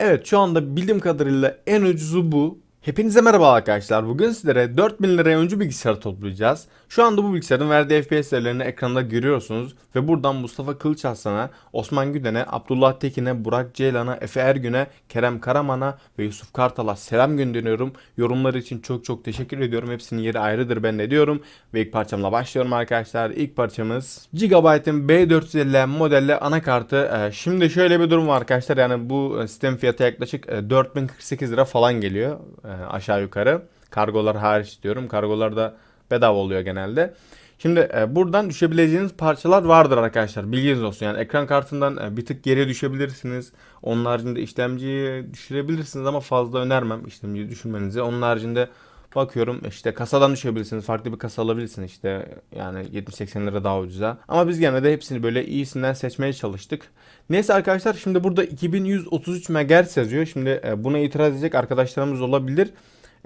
Evet şu anda bildiğim kadarıyla en ucuzu bu. Hepinize merhaba arkadaşlar. Bugün sizlere 4000 liraya önce bilgisayar toplayacağız. Şu anda bu bilgisayarın verdiği FPS değerlerini ekranda görüyorsunuz. Ve buradan Mustafa Kılıç Aslan'a, Osman Güden'e, Abdullah Tekin'e, Burak Ceylan'a, Efe Ergün'e, Kerem Karaman'a ve Yusuf Kartal'a selam gönderiyorum. Yorumları için çok çok teşekkür ediyorum. Hepsinin yeri ayrıdır ben de diyorum. Ve ilk parçamla başlıyorum arkadaşlar. İlk parçamız Gigabyte'ın B450 modelle anakartı. Ee, Şimdi şöyle bir durum var arkadaşlar. Yani bu sistem fiyatı yaklaşık e, 4048 lira falan geliyor e, aşağı yukarı. Kargolar hariç diyorum. Kargolar da bedava oluyor genelde. Şimdi e, buradan düşebileceğiniz parçalar vardır arkadaşlar. Bilginiz olsun. Yani ekran kartından e, bir tık geriye düşebilirsiniz. Onun haricinde işlemciyi düşürebilirsiniz ama fazla önermem işlemciyi düşürmenizi. Onun haricinde bakıyorum işte kasadan düşebilirsiniz. Farklı bir kasa alabilirsiniz işte yani 70-80 lira daha ucuza. Ama biz gene de hepsini böyle iyisinden seçmeye çalıştık. Neyse arkadaşlar şimdi burada 2133 MHz yazıyor. Şimdi e, buna itiraz edecek arkadaşlarımız olabilir.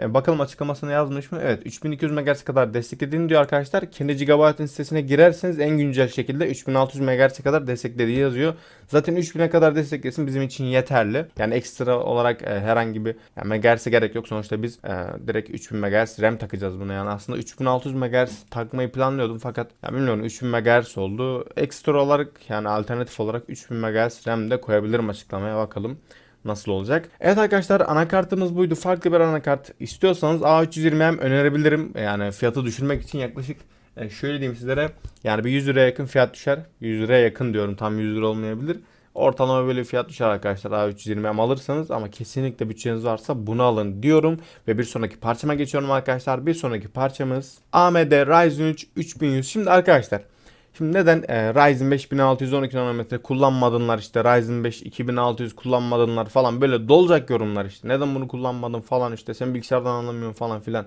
E, bakalım açıklamasını yazmış mı? Evet 3200 MHz kadar desteklediğini diyor arkadaşlar. Kendi Gigabyte'ın sitesine girerseniz en güncel şekilde 3600 MHz kadar desteklediği yazıyor. Zaten 3000'e kadar desteklesin bizim için yeterli. Yani ekstra olarak e, herhangi bir yani MHz'e gerek yok. Sonuçta biz e, direkt 3000 MHz RAM takacağız buna. Yani aslında 3600 MHz takmayı planlıyordum fakat ya bilmiyorum 3000 MHz oldu. Ekstra olarak yani alternatif olarak 3000 MHz RAM de koyabilirim açıklamaya bakalım nasıl olacak. Evet arkadaşlar anakartımız buydu. Farklı bir anakart istiyorsanız A320M önerebilirim. Yani fiyatı düşürmek için yaklaşık e, şöyle diyeyim sizlere yani bir 100 liraya yakın fiyat düşer. 100 liraya yakın diyorum tam 100 lira olmayabilir. Ortalama böyle fiyat düşer arkadaşlar A320M alırsanız ama kesinlikle bütçeniz varsa bunu alın diyorum. Ve bir sonraki parçama geçiyorum arkadaşlar. Bir sonraki parçamız AMD Ryzen 3 3100. Şimdi arkadaşlar Şimdi neden e, Ryzen 5 1612 nanometre kullanmadınlar işte Ryzen 5 2600 kullanmadınlar falan böyle dolacak yorumlar işte. Neden bunu kullanmadın falan işte sen bilgisayardan anlamıyorsun falan filan.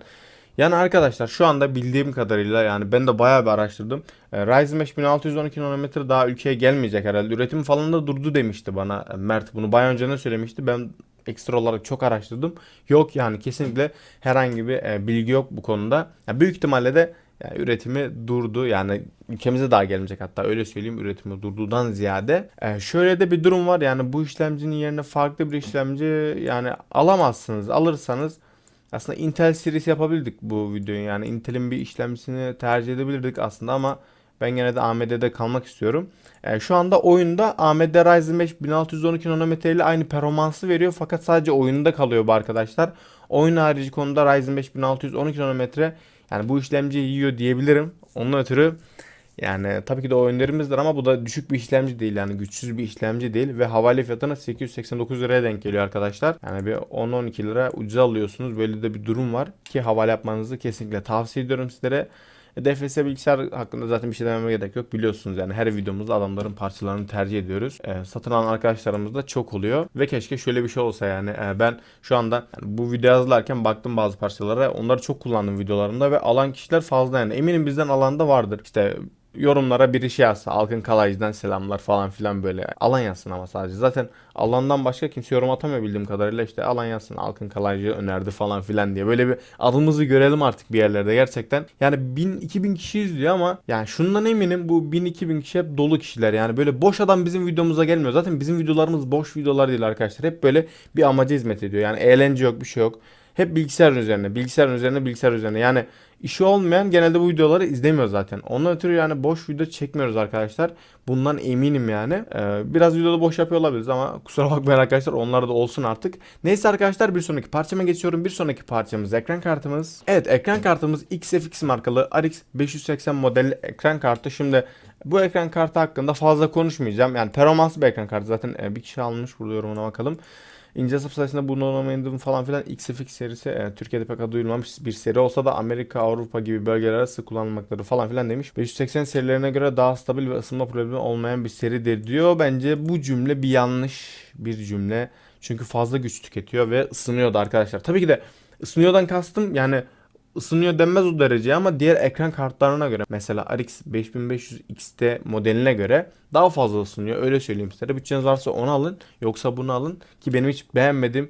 Yani arkadaşlar şu anda bildiğim kadarıyla yani ben de bayağı bir araştırdım. E, Ryzen 5 1612 nanometre daha ülkeye gelmeyecek herhalde. Üretim falan da durdu demişti bana e, Mert. Bunu bayağı önceden söylemişti. Ben ekstra olarak çok araştırdım. Yok yani kesinlikle herhangi bir e, bilgi yok bu konuda. Yani büyük ihtimalle de yani üretimi durdu. Yani ülkemize daha gelmeyecek hatta öyle söyleyeyim üretimi durduğundan ziyade. Ee, şöyle de bir durum var yani bu işlemcinin yerine farklı bir işlemci yani alamazsınız. Alırsanız aslında Intel serisi yapabildik bu videoyu. Yani Intel'in bir işlemcisini tercih edebilirdik aslında ama ben gene de AMD'de kalmak istiyorum. Ee, şu anda oyunda AMD Ryzen 5 1612 nanometre ile aynı performansı veriyor fakat sadece oyunda kalıyor bu arkadaşlar. Oyun harici konuda Ryzen 5 1612 nanometre yani bu işlemciyi yiyor diyebilirim. Onun ötürü yani tabii ki de oyunlarımızdır ama bu da düşük bir işlemci değil yani güçsüz bir işlemci değil ve havale fiyatına 889 liraya denk geliyor arkadaşlar. Yani bir 10-12 lira ucuza alıyorsunuz. Böyle de bir durum var ki havale yapmanızı kesinlikle tavsiye ediyorum sizlere. DFS bilgisayar hakkında zaten bir şey dememe gerek yok. Biliyorsunuz yani her videomuzda adamların parçalarını tercih ediyoruz. E, satın alan arkadaşlarımız da çok oluyor. Ve keşke şöyle bir şey olsa yani. E, ben şu anda yani bu video hazırlarken baktım bazı parçalara. Onları çok kullandım videolarımda ve alan kişiler fazla yani. Eminim bizden alanda vardır. İşte yorumlara biri şey yazsa Alkın Kalaycı'dan selamlar falan filan böyle. Alan yazsın ama sadece. Zaten alandan başka kimse yorum atamıyor bildiğim kadarıyla. işte alan yazsın Alkın Kalaycı önerdi falan filan diye. Böyle bir adımızı görelim artık bir yerlerde gerçekten. Yani 1000 2000 kişi izliyor ama yani şundan eminim bu 1000 2000 kişi hep dolu kişiler. Yani böyle boş adam bizim videomuza gelmiyor. Zaten bizim videolarımız boş videolar değil arkadaşlar. Hep böyle bir amaca hizmet ediyor. Yani eğlence yok bir şey yok. Hep bilgisayar üzerine, bilgisayar üzerine, bilgisayar üzerine. Yani işi olmayan genelde bu videoları izlemiyor zaten. Ondan ötürü yani boş video çekmiyoruz arkadaşlar. Bundan eminim yani. Ee, biraz videoda boş yapıyor olabiliriz ama kusura bakmayın arkadaşlar onlar da olsun artık. Neyse arkadaşlar bir sonraki parçama geçiyorum. Bir sonraki parçamız ekran kartımız. Evet ekran kartımız XFX markalı RX 580 model ekran kartı. Şimdi bu ekran kartı hakkında fazla konuşmayacağım. Yani performanslı bir ekran kartı. Zaten e, bir kişi almış burada yorumuna bakalım. İnce saf sayısında bulunamayan falan filan XFX serisi e, Türkiye'de pek adı duyulmamış bir seri olsa da Amerika, Avrupa gibi bölgelerde sık kullanılmaktadır falan filan demiş. 580 serilerine göre daha stabil ve ısınma problemi olmayan bir seridir diyor. Bence bu cümle bir yanlış bir cümle. Çünkü fazla güç tüketiyor ve ısınıyordu arkadaşlar. Tabii ki de ısınıyordan kastım yani ısınıyor denmez o derece ama diğer ekran kartlarına göre mesela RX 5500 XT modeline göre daha fazla ısınıyor. Öyle söyleyeyim size. Bütçeniz varsa onu alın yoksa bunu alın ki benim hiç beğenmedim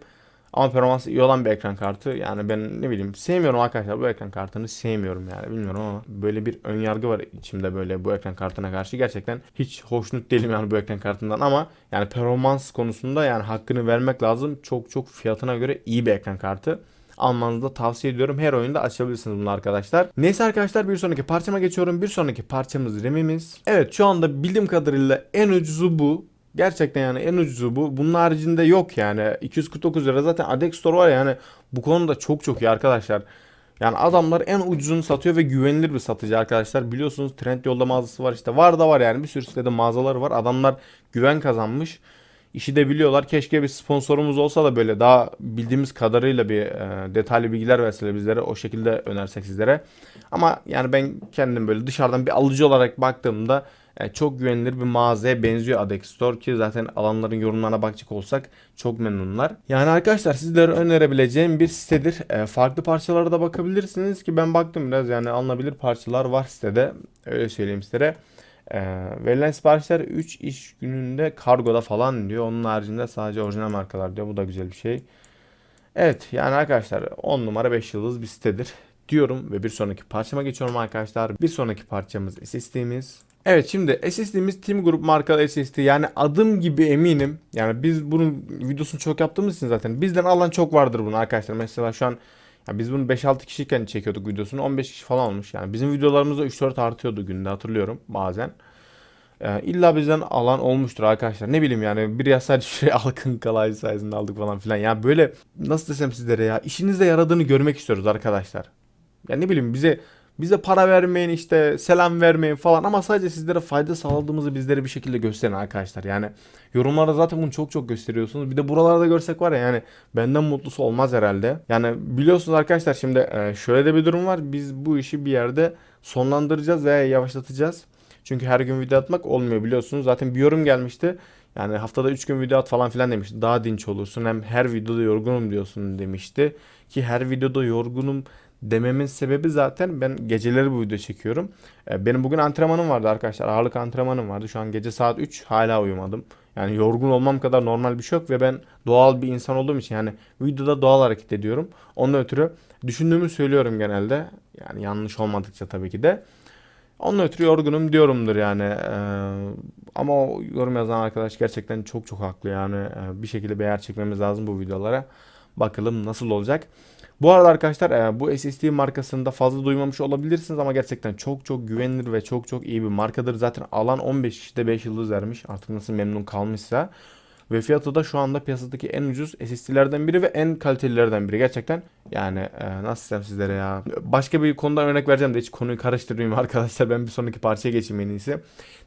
Ama performansı iyi olan bir ekran kartı. Yani ben ne bileyim sevmiyorum arkadaşlar bu ekran kartını sevmiyorum yani bilmiyorum ama böyle bir ön yargı var içimde böyle bu ekran kartına karşı. Gerçekten hiç hoşnut değilim yani bu ekran kartından ama yani performans konusunda yani hakkını vermek lazım. Çok çok fiyatına göre iyi bir ekran kartı almanızı da tavsiye ediyorum. Her oyunda açabilirsiniz bunu arkadaşlar. Neyse arkadaşlar bir sonraki parçama geçiyorum. Bir sonraki parçamız RAM'imiz. Evet şu anda bildiğim kadarıyla en ucuzu bu. Gerçekten yani en ucuzu bu. Bunun haricinde yok yani. 249 lira zaten Adex Store var yani. Bu konuda çok çok iyi arkadaşlar. Yani adamlar en ucuzunu satıyor ve güvenilir bir satıcı arkadaşlar. Biliyorsunuz Trendyol'da mağazası var işte. Var da var yani bir sürü sitede mağazaları var. Adamlar güven kazanmış. İşi de biliyorlar. Keşke bir sponsorumuz olsa da böyle daha bildiğimiz kadarıyla bir e, detaylı bilgiler verseler bizlere. O şekilde önersek sizlere. Ama yani ben kendim böyle dışarıdan bir alıcı olarak baktığımda e, çok güvenilir bir mağazaya benziyor Adex Store ki zaten alanların yorumlarına bakacak olsak çok memnunlar. Yani arkadaşlar sizlere önerebileceğim bir sitedir. E, farklı parçalara da bakabilirsiniz ki ben baktım biraz yani alınabilir parçalar var sitede. Öyle söyleyeyim sizlere. E, verilen siparişler 3 iş gününde kargoda falan diyor. Onun haricinde sadece orijinal markalar diyor. Bu da güzel bir şey. Evet yani arkadaşlar 10 numara 5 yıldız bir sitedir diyorum ve bir sonraki parçama geçiyorum arkadaşlar. Bir sonraki parçamız SSD'miz. Evet şimdi SSD'miz Team Group markalı SSD yani adım gibi eminim. Yani biz bunun videosunu çok yaptığımız için zaten bizden alan çok vardır bunu arkadaşlar. Mesela şu an biz bunu 5-6 kişiyken çekiyorduk videosunu 15 kişi falan olmuş. Yani bizim videolarımızda 3-4 artıyordu günde hatırlıyorum bazen. Ee, illa bizden alan olmuştur arkadaşlar. Ne bileyim yani bir ya sadece şey Alkın Kalaycı sayesinde aldık falan filan. Yani böyle nasıl desem sizlere ya işinizde yaradığını görmek istiyoruz arkadaşlar. Ya ne bileyim bize bize para vermeyin işte selam vermeyin falan ama sadece sizlere fayda sağladığımızı bizlere bir şekilde gösterin arkadaşlar. Yani yorumlarda zaten bunu çok çok gösteriyorsunuz. Bir de buralarda görsek var ya yani benden mutlusu olmaz herhalde. Yani biliyorsunuz arkadaşlar şimdi e, şöyle de bir durum var. Biz bu işi bir yerde sonlandıracağız veya yavaşlatacağız. Çünkü her gün video atmak olmuyor biliyorsunuz. Zaten bir yorum gelmişti. Yani haftada 3 gün video at falan filan demişti. Daha dinç olursun. Hem her videoda yorgunum diyorsun demişti. Ki her videoda yorgunum dememin sebebi zaten ben geceleri bu video çekiyorum. E, benim bugün antrenmanım vardı arkadaşlar. Ağırlık antrenmanım vardı. Şu an gece saat 3 hala uyumadım. Yani yorgun olmam kadar normal bir şey yok ve ben doğal bir insan olduğum için yani videoda doğal hareket ediyorum. Ondan ötürü düşündüğümü söylüyorum genelde. Yani yanlış olmadıkça tabii ki de. Ondan ötürü yorgunum diyorumdur yani. Ee, ama o yorum yazan arkadaş gerçekten çok çok haklı yani. Ee, bir şekilde bir yer çekmemiz lazım bu videolara. Bakalım nasıl olacak. Bu arada arkadaşlar e, bu SSD markasında fazla duymamış olabilirsiniz ama gerçekten çok çok güvenilir ve çok çok iyi bir markadır. Zaten alan 15 kişide 5 yıldız vermiş. Artık nasıl memnun kalmışsa. Ve fiyatı da şu anda piyasadaki en ucuz SSD'lerden biri ve en kalitelilerden biri. Gerçekten yani e, nasıl desem sizlere ya. Başka bir konuda örnek vereceğim de hiç konuyu karıştırmayayım arkadaşlar. Ben bir sonraki parçaya geçeyim en iyisi.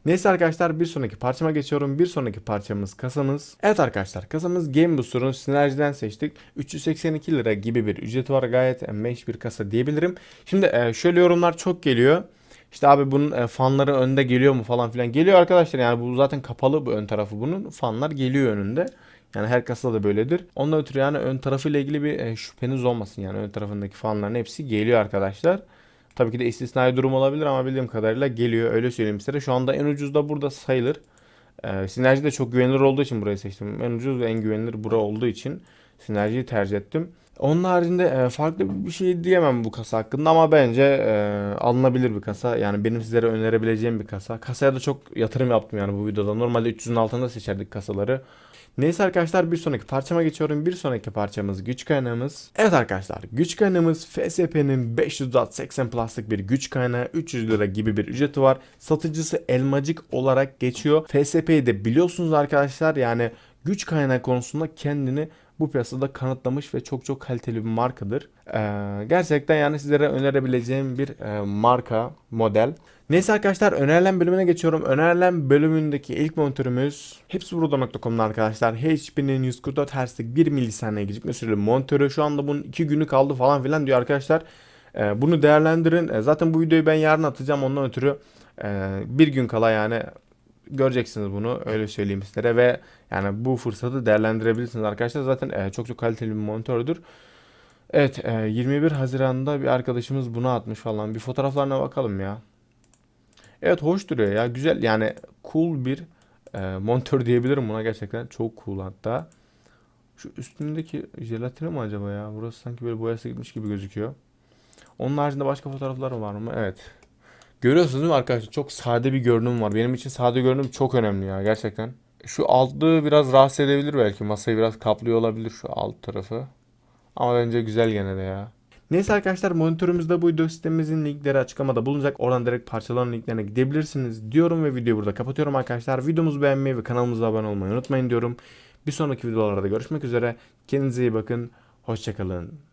Neyse arkadaşlar bir sonraki parçama geçiyorum. Bir sonraki parçamız kasamız. Evet arkadaşlar kasamız Game Booster'ın sinerjiden seçtik. 382 lira gibi bir ücreti var. Gayet meş bir kasa diyebilirim. Şimdi e, şöyle yorumlar çok geliyor. İşte abi bunun e, fanları önde geliyor mu falan filan. Geliyor arkadaşlar yani bu zaten kapalı bu ön tarafı bunun. Fanlar geliyor önünde. Yani her kasada da böyledir. Ondan ötürü yani ön tarafıyla ilgili bir e, şüpheniz olmasın. Yani ön tarafındaki fanların hepsi geliyor arkadaşlar. Tabii ki de istisnai durum olabilir ama bildiğim kadarıyla geliyor. Öyle söyleyeyim size. Şu anda en ucuz da burada sayılır. E, Sinerji de çok güvenilir olduğu için burayı seçtim. En ucuz ve en güvenilir bura olduğu için Sinerjiyi tercih ettim. Onun haricinde e, farklı bir şey diyemem bu kasa hakkında ama bence e, alınabilir bir kasa. Yani benim sizlere önerebileceğim bir kasa. Kasaya da çok yatırım yaptım yani bu videoda. Normalde 300'ün altında seçerdik kasaları. Neyse arkadaşlar bir sonraki parçama geçiyorum. Bir sonraki parçamız güç kaynağımız. Evet arkadaşlar güç kaynağımız FSP'nin 500 Watt 80 plastik bir güç kaynağı 300 lira gibi bir ücreti var. Satıcısı Elmacık olarak geçiyor. FSP'yi de biliyorsunuz arkadaşlar yani güç kaynağı konusunda kendini bu piyasada kanıtlamış ve çok çok kaliteli bir markadır. Ee, gerçekten yani sizlere önerebileceğim bir e, marka, model. Neyse arkadaşlar önerilen bölümüne geçiyorum. Önerilen bölümündeki ilk monitörümüz hepsi burada.com'da arkadaşlar. HP'nin 144 Hz'lik 1 milisaniye gecikme süreli monitörü. Şu anda bunun 2 günü kaldı falan filan diyor arkadaşlar. Ee, bunu değerlendirin. Ee, zaten bu videoyu ben yarın atacağım ondan ötürü e, bir gün kala yani göreceksiniz bunu öyle söyleyeyim sizlere ve yani bu fırsatı değerlendirebilirsiniz arkadaşlar. Zaten e, çok çok kaliteli bir monitördür. Evet e, 21 Haziran'da bir arkadaşımız bunu atmış falan. Bir fotoğraflarına bakalım ya. Evet hoş duruyor ya. Güzel yani cool bir e, monitör diyebilirim buna gerçekten. Çok cool hatta. Şu üstündeki jelatini mi acaba ya? Burası sanki böyle boyası gitmiş gibi gözüküyor. Onun haricinde başka fotoğraflar var mı? Evet. Görüyorsunuz değil mi arkadaşlar? Çok sade bir görünüm var. Benim için sade görünüm çok önemli ya gerçekten. Şu altlığı biraz rahatsız edebilir belki. Masayı biraz kaplıyor olabilir şu alt tarafı. Ama bence güzel gene de ya. Neyse arkadaşlar monitörümüzde buydu. Sitemizin linkleri açıklamada bulunacak. Oradan direkt parçaların linklerine gidebilirsiniz diyorum ve videoyu burada kapatıyorum arkadaşlar. Videomuzu beğenmeyi ve kanalımıza abone olmayı unutmayın diyorum. Bir sonraki videolarda görüşmek üzere. Kendinize iyi bakın. Hoşçakalın.